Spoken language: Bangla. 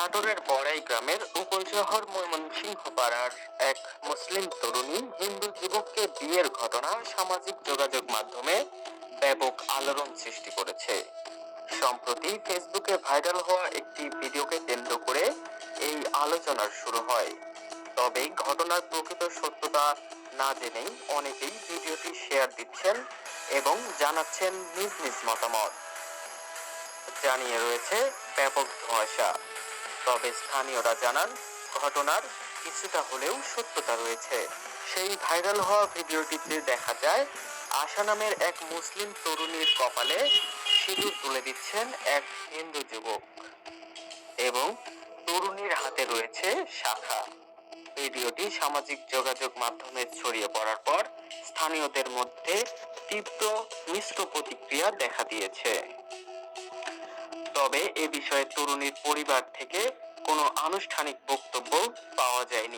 নাটোরের বড়াই গ্রামের উপশহর ময়মনসিংহ পাড়ার এক মুসলিম তরুণী হিন্দু যুবককে বিয়ের ঘটনা সামাজিক যোগাযোগ মাধ্যমে ব্যাপক আলোড়ন সৃষ্টি করেছে। সম্প্রতি ফেসবুকে ভাইরাল হওয়া একটি ভিডিওকে কেন্দ্র করে এই আলোচনার শুরু হয়। তবে ঘটনার প্রকৃত সত্যতা না জেনেই অনেকেই ভিডিওটি শেয়ার দিচ্ছেন এবং জানাচ্ছেন নিজ নিজ মতামত। জানিয়ে রয়েছে ব্যাপক ধোঁয়াশা। তবে স্থানীয়রা জানান, ঘটনার কিছুটা হলেও সত্যতা রয়েছে। সেই ভাইরাল হওয়া ভিডিওটিতে দেখা যায়, আশা নামের এক মুসলিম তরুণীর কপালে সিঁদুর তুলে দিচ্ছেন এক হিন্দু যুবক এবং তরুণীর হাতে রয়েছে শাখা। ভিডিওটি সামাজিক যোগাযোগ মাধ্যমে ছড়িয়ে পড়ার পর স্থানীয়দের মধ্যে তীব্র মিশ্র প্রতিক্রিয়া দেখা দিয়েছে। তবে এ বিষয়ে তরুণীর পরিবার থেকে কোনো আনুষ্ঠানিক বক্তব্য পাওয়া যায়নি।